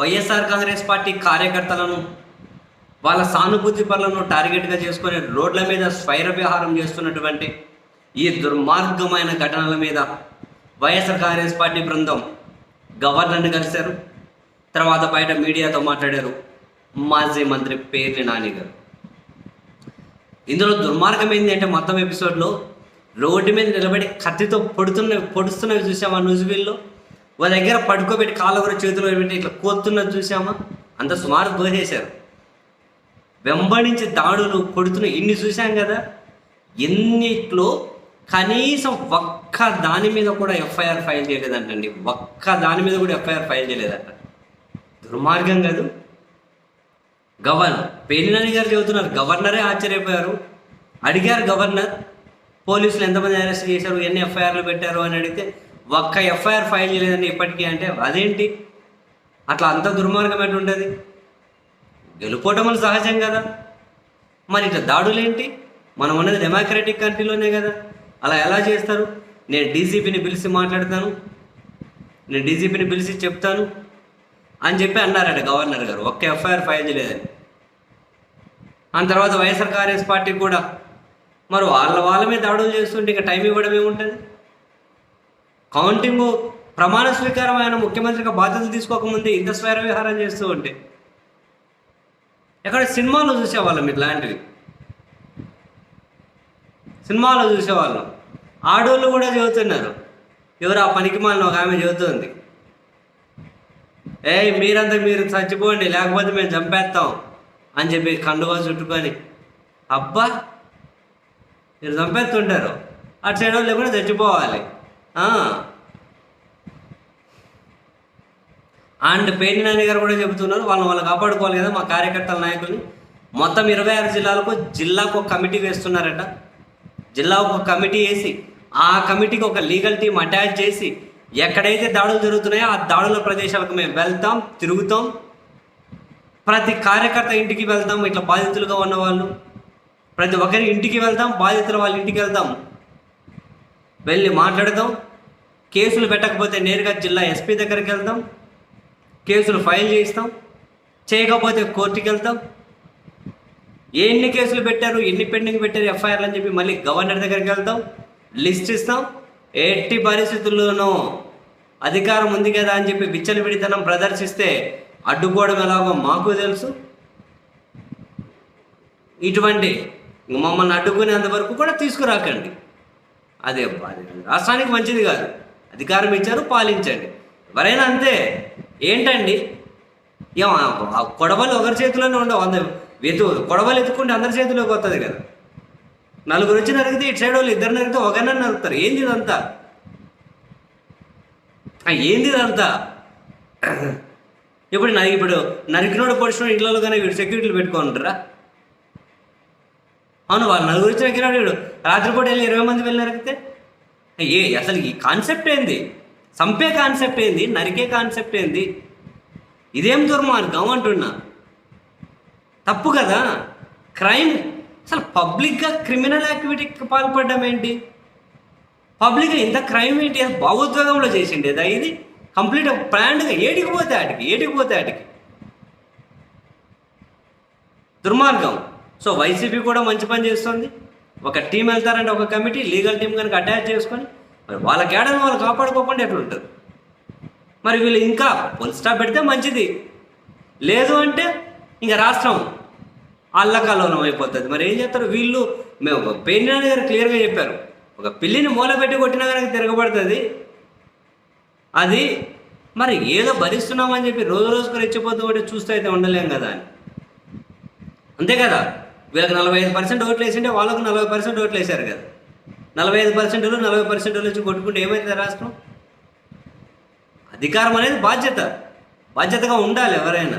YSR Congress party కార్యకర్తలను వాళ్ళ సానుభూతి పనులను టార్గెట్గా చేసుకొని రోడ్ల మీద స్వైర విహారం చేస్తున్నటువంటి ఈ దుర్మార్గమైన ఘటనల మీద వైఎస్ఆర్ కాంగ్రెస్ పార్టీ బృందం గవర్నర్ని కలిశారు. తర్వాత బయట మీడియాతో మాట్లాడారు. మాజీ మంత్రి పేర్ని నాని గారు ఇందులో దుర్మార్గం ఏంటి అంటే మొత్తం ఎపిసోడ్లో రోడ్డు మీద నిలబడి కత్తితో పొడుతున్న పొడుస్తున్నవి చూసామా న్యూజివీల్లో వాళ్ళ దగ్గర పడుకోబెట్టి కాళ్ళ చేతిలో పెట్టి ఇట్లా కోతున్నది చూసామా? అంత సుమారు దోసేశారు వెంబడించి దాడులు కొడుతున్న ఇన్ని చూసాం కదా? ఎన్నిట్లో కనీసం ఒక్క దాని మీద కూడా ఎఫ్ఐఆర్ ఫైల్ చేయలేదంటండి. ఒక్క దాని మీద కూడా ఎఫ్ఐఆర్ ఫైల్ చేయలేదంట. దుర్మార్గం కాదు. గవర్నర్ పేలినాని గారు చెబుతున్నారు. గవర్నరే ఆశ్చర్యపోయారు. అడిగారు గవర్నర్ పోలీసులు ఎంతమంది అరెస్ట్ చేశారు ఎన్ని ఎఫ్ఐఆర్లు పెట్టారు అని అడిగితే ఒక్క ఎఫ్ఐఆర్ ఫైల్ చేయలేదని ఇప్పటికీ అంటే అదేంటి? అట్లా అంత దుర్మార్గం ఎటు ఉంటుంది గెలుపోవటములు సహజం కదా. మరి ఇట్లా దాడులేంటి? మనం ఉన్నది డెమోక్రటిక్ కంట్రీలోనే కదా. అలా ఎలా చేస్తారు? నేను డీజీపీని పిలిచి మాట్లాడతాను. నేను డీజీపీని పిలిచి చెప్తాను. అని చెప్పి అన్నారట గవర్నర్ గారు. ఒక్క ఎఫ్ఐఆర్ ఫైల్ చేయలేదని ఆ తర్వాత వైఎస్ఆర్ కాంగ్రెస్ పార్టీ కూడా. మరి వాళ్ళ వాళ్ళ మీద దాడులు చేస్తుంటే ఇంకా టైం ఇవ్వడం ఏముంటుంది? కౌంటింగ్ ప్రమాణ స్వీకారం ఆయన ముఖ్యమంత్రిగా బాధ్యతలు తీసుకోకముందే ఇంత స్వైర విహారం చేస్తూ ఉంటే. ఎక్కడ సినిమాలో చూసేవాళ్ళం ఇట్లాంటివి? సినిమాలో చూసేవాళ్ళం. ఆడోళ్ళు కూడా చెబుతున్నారు ఎవరు ఆ పనికి మాలిన ఒక ఆమె చెబుతుంది ఏ మీరంతా మీరు చచ్చిపోండి లేకపోతే మేము చంపేస్తాం అని చెప్పి కండువా చుట్టుకొని. అబ్బా! మీరు చంపేస్తుంటారు. అటు సైడ్ వాళ్ళు కూడా చచ్చిపోవాలి. అండ్ పేర్ని నాని గారు కూడా చెబుతున్నారు వాళ్ళని వాళ్ళు కాపాడుకోవాలి కదా మా కార్యకర్తల నాయకుల్ని. మొత్తం ఇరవై ఆరు జిల్లాలకు జిల్లాకు ఒక కమిటీ వేస్తున్నారట. జిల్లాకు ఒక కమిటీ వేసి ఆ కమిటీకి ఒక లీగల్ టీం అటాచ్ చేసి ఎక్కడైతే దాడులు జరుగుతున్నాయో ఆ దాడుల ప్రదేశాలకు మేము వెళ్తాం తిరుగుతాం. ప్రతి కార్యకర్త ఇంటికి వెళ్తాం ఇట్లా బాధితులుగా ఉన్నవాళ్ళు. ప్రతి ఒక్కరి ఇంటికి వెళ్తాం బాధితుల వాళ్ళ ఇంటికి వెళ్తాం. వెళ్ళి మాట్లాడదాం. కేసులు పెట్టకపోతే నేరుగా జిల్లా ఎస్పీ దగ్గరికి వెళ్దాం. కేసులు ఫైల్ చేయిస్తాం. చేయకపోతే కోర్టుకి వెళ్తాం ఎన్ని కేసులు పెట్టారు ఎన్ని పెండింగ్ పెట్టారు ఎఫ్ఐఆర్లు అని చెప్పి మళ్ళీ గవర్నర్ దగ్గరికి వెళ్తాం లిస్ట్ ఇస్తాం. ఎట్టి పరిస్థితుల్లోనూ అధికారం ఉంది కదా అని చెప్పి విచ్చలవిడితనం ప్రదర్శిస్తే అడ్డుకోవడం ఎలాగో మాకు తెలుసు. ఇటువంటి మమ్మల్ని అడ్డుకునేంత వరకు కూడా తీసుకురాకండి. అదే రాష్ట్రానికి మంచిది కాదు. అధికారం ఇచ్చారు పాలించండి. ఎవరైనా అంతే. ఏంటండి? ఏం ఆ- కొడవలు ఒకరి చేతిలోనే ఉండవు. అందరు వెతు కొడవలు ఎత్తుకుంటే అందరి చేతిలోకి వస్తుంది కదా. నలుగురు వచ్చి నరిగితే ఇటు సైడ్ వాళ్ళు ఇద్దరు నరిగితే ఒకరిని నరుకుతారు. ఏంది ఇదంతా? ఏంది ఇదంతా? ఇప్పుడు నా ఇప్పుడు నరికినోడు పొడిచిన ఇళ్ళలో కానీ వీడు సెక్యూరిటీలు పెట్టుకుంటారా అవును వాళ్ళు నలుగురు వచ్చిన నరికినాడు వీడు రాత్రిపూట వెళ్ళి ఇరవై మంది వెళ్ళి నరికితే? ఏ అసలు ఈ కాన్సెప్ట్ ఏంది? చంపే కాన్సెప్ట్ ఏంది? నరికే కాన్సెప్ట్ ఏంది? ఇదేం దుర్మార్గం అంటున్నా? తప్పు కదా? క్రైమ్ అసలు పబ్లిక్గా క్రిమినల్ యాక్టివిటీకి పాల్పడడం ఏంటి? పబ్లిక్గా ఇంత క్రైమ్ ఏంటి? అది భావోద్వేగంలో చేసిండేదా ఇది? కంప్లీట్ ప్లాన్డ్గా ఏడికి పోతే ఆటికి ఏడికి పోతే ఆటికి. దుర్మార్గం. సో వైసీపీ కూడా మంచి పని చేస్తుంది. ఒక టీం వెళ్తారంటే ఒక కమిటీ లీగల్ టీం కనుక అటాచ్ చేసుకొని మరి వాళ్ళ కేడని వాళ్ళు కాపాడుకోకుండా ఎట్లుంటారు మరి వీళ్ళు ఇంకా ఫుల్ స్టాప్ పెడితే మంచిది. లేదు అంటే ఇంకా రాష్ట్రం అల్లకాలోనం అయిపోతుంది. మరి ఏం చేస్తారు? వీళ్ళు మేము పేర్నాని గారు క్లియర్గా చెప్పారు. ఒక పిల్లిని మూలపెట్టి కొట్టినా కనుక తిరగబడుతుంది. అది మరి ఏదో భరిస్తున్నామని చెప్పి రోజు రోజుకు రెచ్చిపోతూ ఉంటే చూస్తే అయితే ఉండలేం కదా అని. అంతే కదా? వీళ్ళకి నలభై ఐదు పర్సెంట్ ఓట్లు వేసింటే వాళ్ళకు నలభై పర్సెంట్ ఓట్లు వేశారు కదా. నలభై ఐదు పర్సెంట్ నలభై పర్సెంట్ వచ్చి కొట్టుకుంటే ఏమవుతుంది రాష్ట్రం? అధికారం అనేది బాధ్యత. బాధ్యతగా ఉండాలి ఎవరైనా.